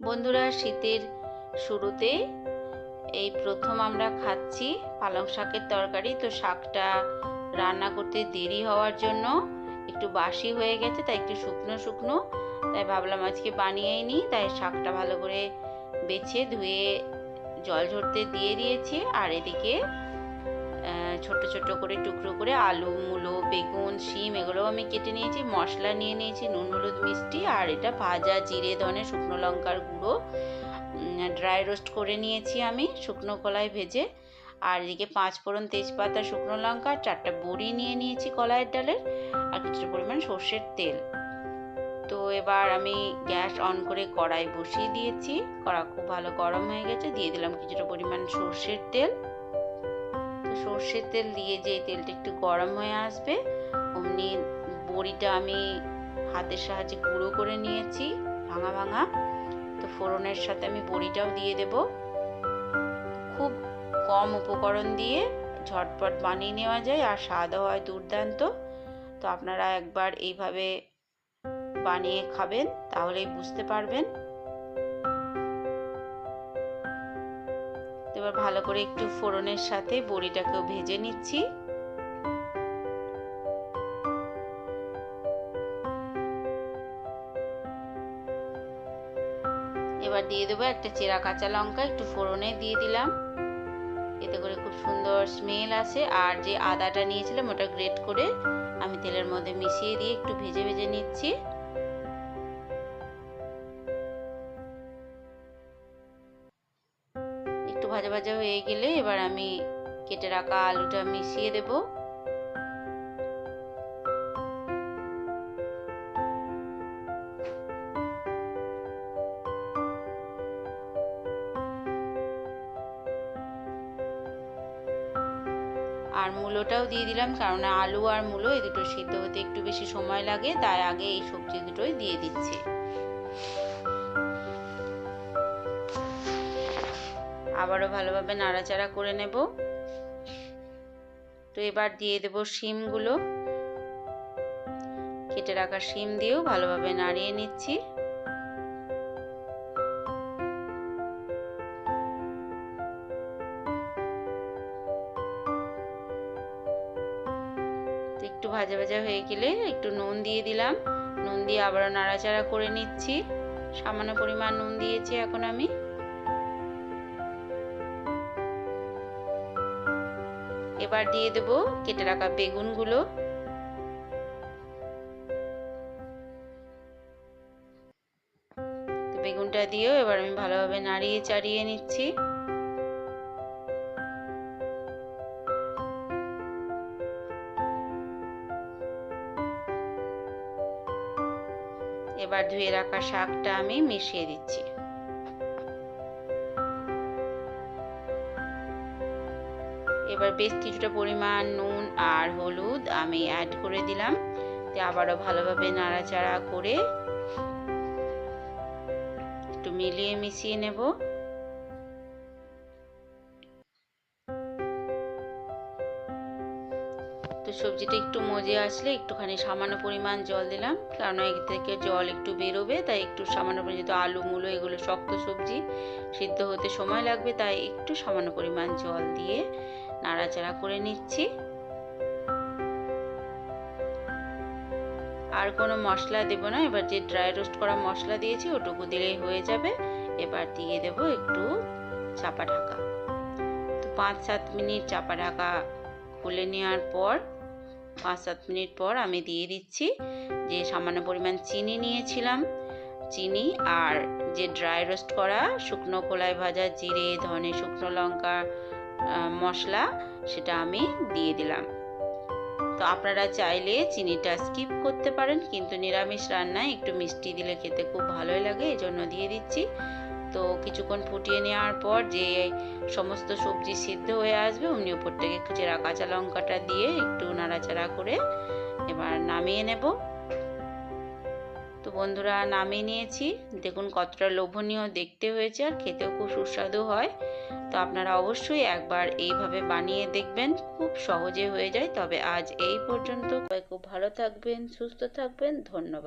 বন্ধুরা, শীতের শুরুতে এই প্রথম আমরা খাচ্ছি পালং শাকের তরকারি। তো শাকটা রান্না করতে দেরি হওয়ার জন্য একটু বাসি হয়ে গেছে, তাই একটু শুকনো শুকনো। তাই ভাবলাম আজকে বানিয়েই নিই, তাই শাকটা ভালো করে বেছে ধুয়ে জল ঝরতে দিয়ে দিয়েছি। আর এদিকে ছোট ছোট করে টুকরো করে আলু, মূলো, বেগুন, শিম এগুলোও আমি কেটে নিয়েছি, মশলা নিয়ে নিয়েছি, নুন, হলুদ, মিষ্টি, আর এটা ভাজা জিরে, ধনে, শুকনো লঙ্কার গুঁড়ো। ড্রাই রোস্ট করে নিয়েছি আমি শুকনো কলায় ভেজে। আর এদিকে পাঁচ ফোড়ন তেজপাতা, শুকনো লঙ্কা, চারটা বড়ি নিয়ে নিয়েছি কলাইয়ের ডালের, আর কিছুটা পরিমাণ সর্ষের তেল। তো এবার আমি গ্যাস অন করে কড়াই বসিয়ে দিয়েছি। কড়া খুব ভালো গরম হয়ে গেছে, দিয়ে দিলাম কিছুটা পরিমাণ সর্ষের তেল। সর্ষের তেল দিয়ে যে তেলটা একটু গরম হয়ে আসবে, অমনি বড়িটা আমি হাতের সাহায্যে গুঁড়ো করে নিয়েছি, ভাঙা ভাঙা। তো ফোড়নের সাথে আমি বড়িটাও দিয়ে দেব। খুব কম উপকরণ দিয়ে ঝটপট বানিয়ে নেওয়া যায় আর স্বাদও হয় দুর্দান্ত। তো আপনারা একবার এইভাবে বানিয়ে খাবেন, তাহলেই বুঝতে পারবেন। এবার ভালো করে একটু ফোড়নের সাথে বড়িটাকেও ভেজে নিচ্ছি। এবার দিয়ে দেবো একটা চেরা কাঁচা লঙ্কা, একটু ফোড়নে দিয়ে দিলাম। এতে করে খুব সুন্দর স্মেল আসে। আর যে আদাটা নিয়েছিলাম ওটা গ্রেট করে আমি তেলের মধ্যে মিশিয়ে দিয়ে একটু ভেজে ভেজে নিচ্ছি। ভাজা ভাজা হয়ে গেলে এবার আমি কেটে রাখা আলুটা মিশিয়ে দেব। আর মূলোটাও দিয়ে দিলাম, কারণ আলু আর মূলো এই দুটো সিদ্ধ হতে একটু বেশি সময় লাগে তাই আগে এই সবজি দুটোই দিয়ে দিচ্ছি। আবারও ভালোভাবে নাড়াচাড়া করে নেব। তো এবার দিয়ে দেব শিমগুলো। কেটে রাখা শিম দিয়েও ভালোভাবে নাড়িয়ে নিচ্ছি। একটু ভাজা ভাজা হয়ে গেলে একটু নুন দিয়ে দিলাম। নুন দিয়ে আবারও নাড়াচাড়া করে নিচ্ছি। সামান্য পরিমাণ নুন দিয়েছি এখন আমি। এবার দিয়ে দেব কেটে রাখা বেগুনগুলো। বেগুনটা দিয়েও এবার আমি ভালোভাবে নাড়িয়ে চাড়িয়ে নিচ্ছি। এবার ধুয়ে রাখা শাকটা আমি মিশিয়ে দিচ্ছি। এবার বেশ কিছুটা পরিমাণ নুন আর হলুদ আমি অ্যাড করে দিলাম। তো আবারও ভালোভাবে নাড়াচাড়া করে একটু মিলিয়ে মিশিয়ে নেব। তো সবজিটা একটু মজে আসলে একটুখানি সামান্য পরিমাণ জল দিলাম, কারণ এর থেকে জল একটু বেরোবে, তাই একটু সামান্য পরিমাণ যেহেতু আলু, মূলো এগুলো শক্ত সবজি সিদ্ধ হতে সময় লাগবে, তাই একটু সামান্য পরিমাণ জল দিয়ে নাড়াচাড়া করে নিচ্ছি। আর কোনো মশলা দেব না। এবার যে ড্রাই রোস্ট করা মশলা দিয়েছি, ওটুকু দিলেই হয়ে যাবে। এবার দিয়ে দেব একটু চাপা ঢাকা। তো পাঁচ সাত মিনিট চাপা ঢাকা খুলে নেওয়ার পর, পাঁচ সাত মিনিট পর আমি দিয়ে দিচ্ছি যে সামান্য পরিমাণ চিনি নিয়েছিলাম। চিনি আর যে ড্রাই রোস্ট করা শুকনো কলাই ভাজা, জিরে, ধনে শুকনো লঙ্কা মশলা, সেটা আমি দিয়ে দিলাম। তো আপনারা চাইলে চিনিটা স্কিপ করতে পারেন, কিন্তু নিরামিষ রান্নায় একটু মিষ্টি দিলে খেতে খুব ভালোই লাগে এই জন্য দিয়ে দিচ্ছি। তো কিছুক্ষণ ফুটিয়ে নেওয়ার পর যে সমস্ত সবজি সিদ্ধ হয়ে আসবে, অমনি ওপর থেকে চেরা কাঁচা লঙ্কাটা দিয়ে একটু নাড়াচাড়া করে এবার নামিয়ে নেব। তো বন্ধুরা নামিয়ে নিয়েছি। দেখুন কতটা লোভনীয় দেখতে হয়েছে আর খেতেও খুব সুস্বাদু হয়। তো আপনারা অবশ্যই একবার এইভাবে বানিয়ে দেখবেন, খুব সহজে হয়ে যায়। তবে আজ এই পর্যন্ত। খুব ভালো থাকবেন, সুস্থ থাকবেন, ধন্যবাদ।